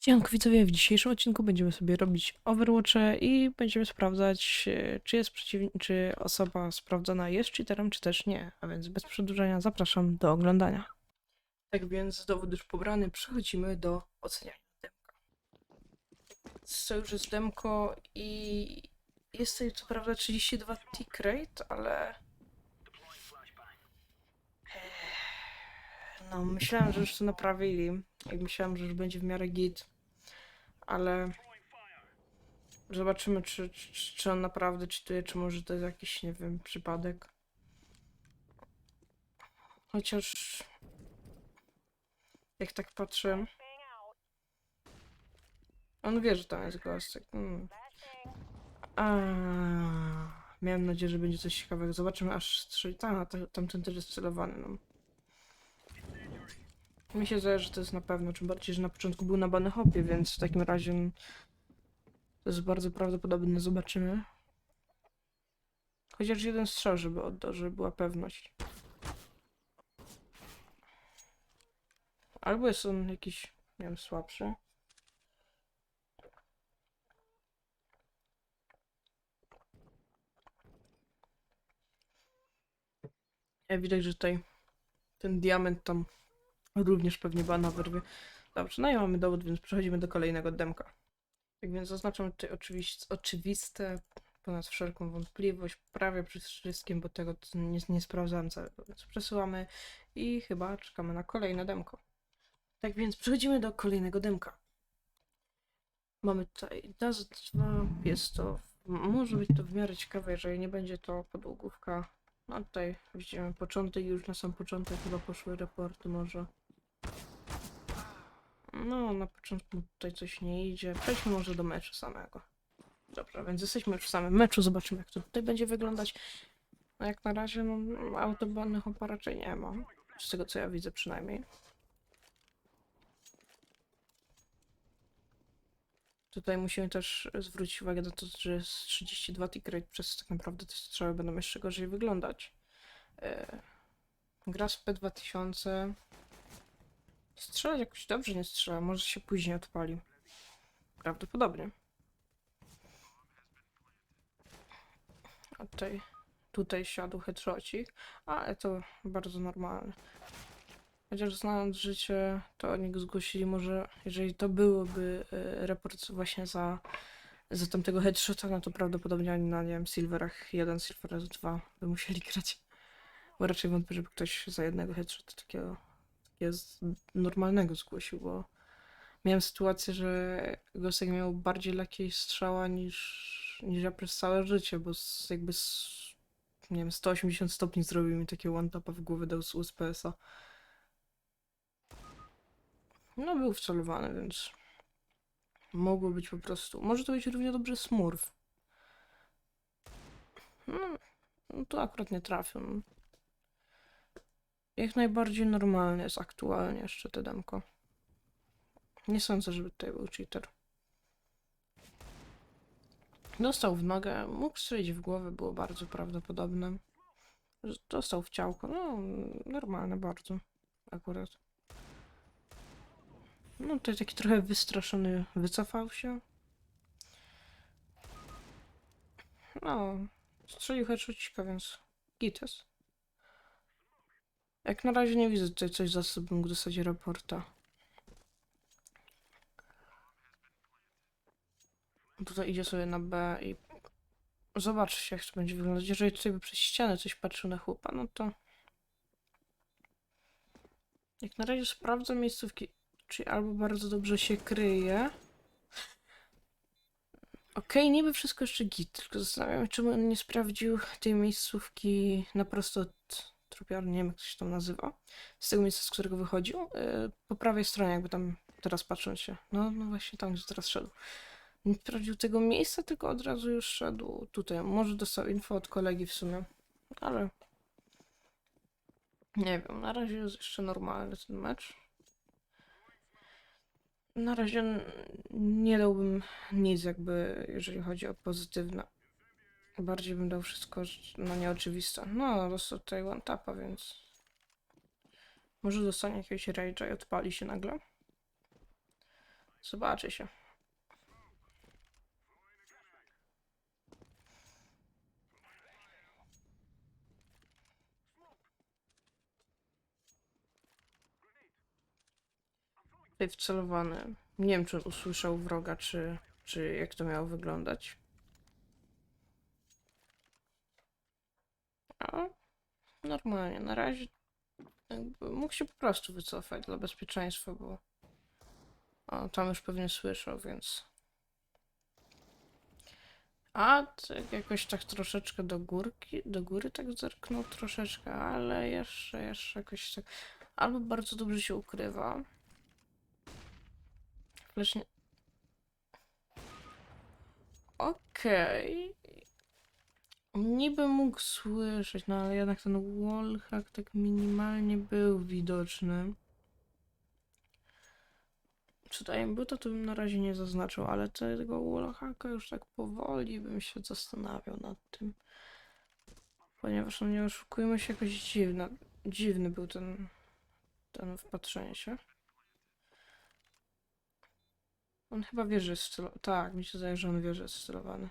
Siemanko widzowie, w dzisiejszym odcinku będziemy sobie robić Overwatche i będziemy sprawdzać, e, czy jest przeciwnik, czy osoba sprawdzona jest cheaterem, czy też nie. A więc bez przedłużenia zapraszam do oglądania. Tak więc dowód już pobrany, przechodzimy do oceniania demka. To już jest demko i jest tutaj co prawda 32 tick rate, ale... No, myślałem, że już to naprawili. Jak myślałem, że już będzie w miarę git. Ale zobaczymy, czy, czy, czy on naprawdę czytuje, czy może to jest jakiś, nie wiem, przypadek. Chociaż jak tak patrzę, on wie, że tam jest gostek. A, miałem nadzieję, że będzie coś ciekawego. Zobaczymy, aż strzeli. Ta, tamten też jest celowany. No. Mi się zdaje, że to jest na pewno, czym bardziej, że na początku był na hopie, więc w takim razie to jest bardzo prawdopodobne, zobaczymy. Chociaż jeden strzał, żeby oddał, żeby była pewność. Albo jest on jakiś, nie wiem, słabszy. Ja widać, że tutaj ten diament tam również pewnie bana wyrwie. Dobrze, no i mamy dowód, więc przechodzimy do kolejnego demka. Tak więc zaznaczam tutaj oczywist- oczywiste, ponad wszelką wątpliwość, prawie przy wszystkim, bo tego nie, nie sprawdzałem całego, więc przesyłamy i chyba czekamy na kolejne demko. Tak więc przechodzimy do kolejnego demka. Mamy tutaj Dust 2, jest to, może być to w miarę ciekawe, jeżeli nie będzie to podłogówka. No tutaj widzimy początek, już na sam początek chyba poszły raporty może. No, na początku tutaj coś nie idzie. Przejdźmy może do meczu samego. Dobrze, więc jesteśmy już w samym meczu, zobaczymy jak to tutaj będzie wyglądać. No jak na razie, no, autobannych opa raczej nie ma. Z tego co ja widzę przynajmniej. Tutaj musimy też zwrócić uwagę na to, że jest 32 tick przez tak naprawdę te strzały będą jeszcze gorzej wyglądać. E, gra z P2000 Strzelać jakoś dobrze nie strzela, może się później odpali. Prawdopodobnie. A tutaj, tutaj siadł headshotcik, ale to bardzo normalne. Chociaż znając życie, to oni go zgłosili może, jeżeli to byłoby y, report właśnie za, za tamtego headshota, no to prawdopodobnie oni na, nie wiem, Silverach 1, Silverach 2 by musieli grać. Bo raczej wątpię, żeby ktoś za jednego headshota takiego jest normalnego zgłosił, bo miałem sytuację, że Gosek miał bardziej lekkiej strzała niż, niż ja przez całe życie, bo z, jakby z, nie wiem, 180 stopni zrobił mi takie one tapa w głowę dał z USPS-a. No był wcelowany, więc mogło być po prostu. Może to być równie dobrze smurf. No, no to akurat nie trafił. Jak najbardziej normalny jest aktualnie jeszcze te demko. Nie sądzę, żeby tutaj był cheater. Dostał w nogę, mógł strzelić w głowę, było bardzo prawdopodobne. Dostał w ciałko, no normalne bardzo, akurat. No tutaj taki trochę wystraszony wycofał się. No, strzelił headshotcika, więc gites. Jak na razie nie widzę tutaj coś za sobą w zasadzie raporta. Tutaj idzie sobie na B i zobaczcie jak to będzie wyglądać. Jeżeli tutaj by przez ścianę coś patrzył na chłopa, no to jak na razie sprawdzam miejscówki, czyli albo bardzo dobrze się kryje. Okej, okay, niby wszystko jeszcze git, tylko zastanawiam się, czemu on nie sprawdził tej miejscówki na prosto od nie wiem jak to się tam nazywa, z tego miejsca, z którego wychodził, yy, po prawej stronie, jakby tam teraz patrząc się, no, no właśnie tam, gdzie teraz szedł. Nie sprawdził tego miejsca, tylko od razu już szedł tutaj. Może dostał info od kolegi w sumie, ale nie wiem, na razie jest jeszcze normalny ten mecz. Na razie nie dałbym nic jakby, jeżeli chodzi o pozytywne Bardziej bym dał wszystko na nieoczywiste. No, dostał tutaj one tapa, więc... Może dostanie jakiegoś rage'a i odpali się nagle. Zobaczy się. Tutaj wcelowany. Nie wiem, czy usłyszał wroga, czy, czy jak to miało wyglądać. A normalnie, na razie jakby mógł się po prostu wycofać dla bezpieczeństwa, bo o, tam już pewnie słyszał, więc... A, tak jakoś tak troszeczkę do górki, do góry tak zerknął troszeczkę, ale jeszcze, jeszcze jakoś tak... Albo bardzo dobrze się ukrywa. Lecz nie... Okej. Niby mógł słyszeć, no ale jednak ten wallhack tak minimalnie był widoczny. Czy był, to, bym na razie nie zaznaczył, ale tego wallhacka już tak powoli bym się zastanawiał nad tym. Ponieważ, no nie oszukujmy się, jakoś dziwna, dziwny był ten, ten wpatrzenie się. On chyba wie, że jest stylowany. Tak, mi się zdaje, że on wie, że jest stylowany.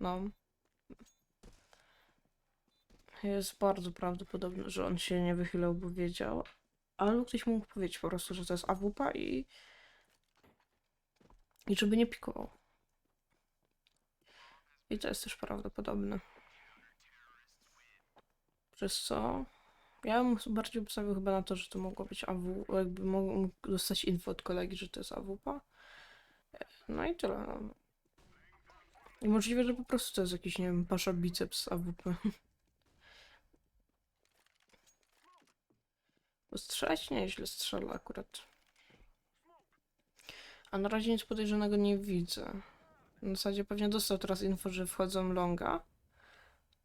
No. Jest bardzo prawdopodobne, że on się nie wychylał, bo wiedział. Albo ktoś mógł powiedzieć po prostu, że to jest AWP i... I żeby nie pikował. I to jest też prawdopodobne. Przez co... Ja bym bardziej obstawiał chyba na to, że to mogło być AW... Jakby mógł dostać info od kolegi, że to jest AWP. No i tyle. no. I możliwe, że po prostu to jest jakiś, nie wiem, pasza biceps AWP. strzelać nieźle strzela akurat. A na razie nic podejrzanego nie widzę. W zasadzie pewnie dostał teraz info, że wchodzą longa.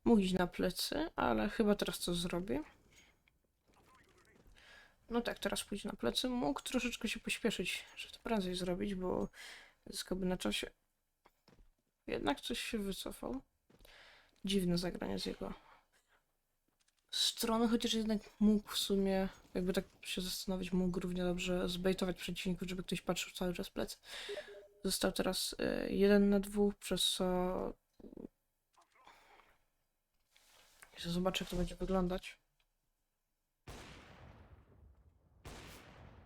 Mógł iść na plecy, ale chyba teraz to zrobię. No tak, teraz pójdzie na plecy. Mógł troszeczkę się pośpieszyć, żeby to prędzej zrobić, bo zyskałby na czasie. Jednak coś się wycofał. Dziwne zagranie z jego strony, chociaż jednak mógł w sumie, jakby tak się zastanowić, mógł równie dobrze zbejtować przeciwników, żeby ktoś patrzył cały czas w plecy. Został teraz y, jeden na dwóch, przez co... Jeszcze zobaczę, jak to będzie wyglądać.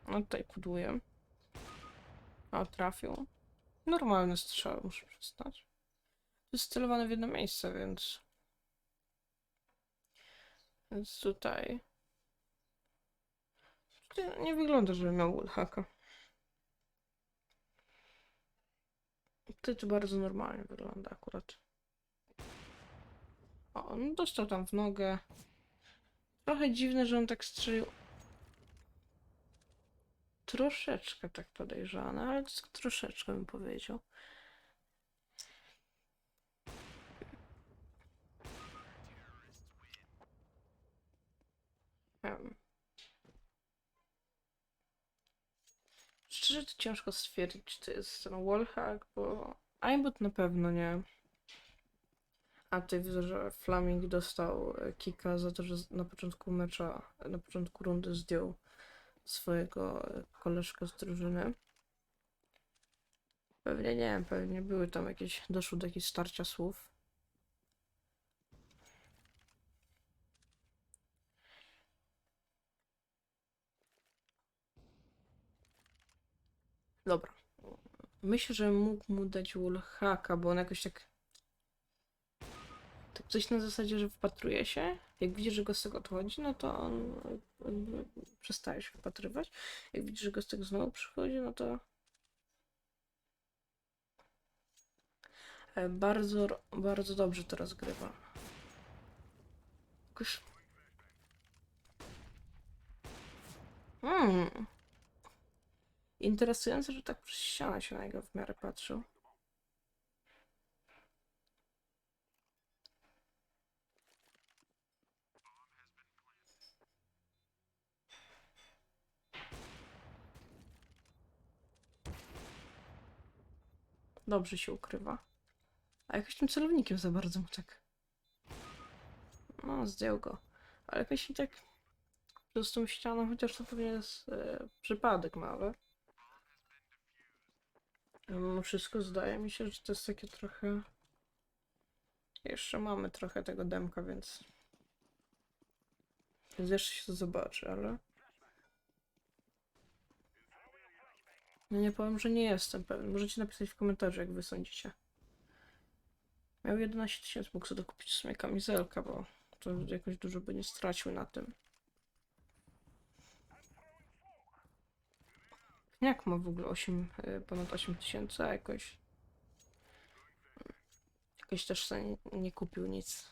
No tutaj pudłuję. O, trafił. Normalny strzał, muszę przyznać. Jest celowane w jedno miejsce, więc... Więc tutaj... tutaj nie wygląda, żeby miał wallhacka. Tutaj to bardzo normalnie wygląda akurat. O, on dostał tam w nogę. Trochę dziwne, że on tak strzelił. Troszeczkę tak podejrzane, ale troszeczkę bym powiedział. Em. Szczerze to ciężko stwierdzić, czy to jest ten wallhack, bo aimbot na pewno nie. A tutaj widzę, że Flaming dostał e, kika za to, że na początku mecza, na początku rundy zdjął swojego e, koleżka z drużyny. Pewnie nie pewnie były tam jakieś, doszło do jakichś starcia słów. Dobra. Myślę, że mógł mu dać wallhacka, bo on jakoś tak... Tak coś na zasadzie, że wpatruje się. Jak widzi, że go z tego odchodzi, no to on przestaje się wpatrywać. Jak widzi, że go z tego znowu przychodzi, no to... E, Bardzo, bardzo dobrze to rozgrywa. Jakoś... Hmm. Interesujące, że tak przez ścianę się na niego w miarę patrzył. Dobrze się ukrywa. A jakoś tym celownikiem za bardzo mu tak. No, zdjął go. Ale jakoś mi tak przez tą ścianą, chociaż to pewnie jest e, przypadek mały. Mimo wszystko zdaje mi się, że to jest takie trochę... Jeszcze mamy trochę tego demka, więc... Więc jeszcze się to zobaczy, ale... No nie powiem, że nie jestem pewien. Możecie napisać w komentarzu, jak wy sądzicie. Miał 11 tysięcy, mógł sobie dokupić w sumie kamizelkę, bo to jakoś dużo by nie stracił na tym. Jak ma w ogóle 8, y, ponad 8 tysięcy, a jakoś... Jakoś też nie, nie kupił nic.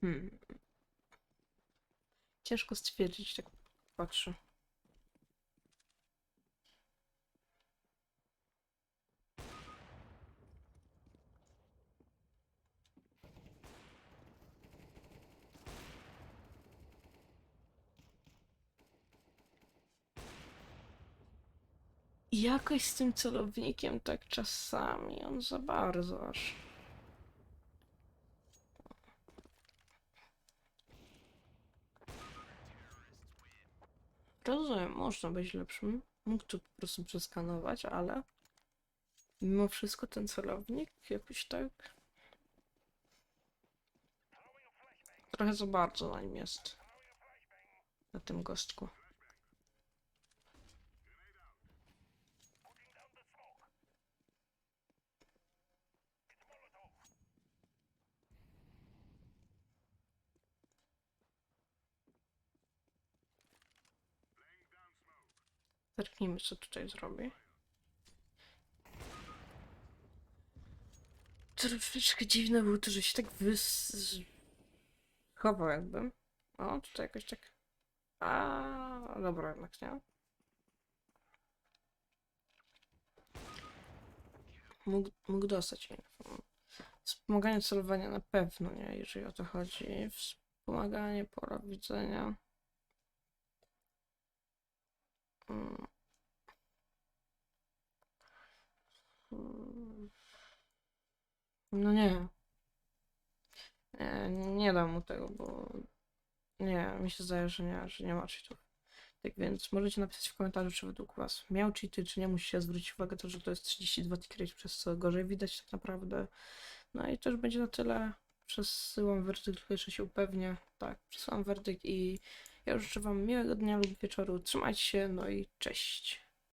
Hmm. Ciężko stwierdzić, tak patrzę. Jakoś z tym celownikiem tak czasami, on za bardzo aż. Rozumiem, można być lepszym. Mógł to po prostu przeskanować, ale mimo wszystko ten celownik jakoś tak trochę za bardzo na nim jest. Na tym gostku. Zerknijmy, co tutaj zrobi. Troszeczkę dziwne było to, że się tak wys... chował jakby. O, tutaj jakoś tak... A, dobra, jednak nie. Mógł, mógł dostać. Wspomaganie celowania na pewno nie, jeżeli o to chodzi. Wspomaganie pora widzenia. No nie. Nie, nie dam mu tego, bo nie, mi się zdaje, że nie, że nie ma cheatów. Tak więc możecie napisać w komentarzu, czy według was miał cheaty, czy nie. Musicie zwrócić uwagę to, że to jest 32 tick przez co gorzej widać tak naprawdę. No i to już będzie na tyle. Przesyłam werdykt, jeszcze się upewnię. Tak, przesyłam werdykt i ja już życzę wam miłego dnia lub wieczoru. Trzymajcie się, no i cześć.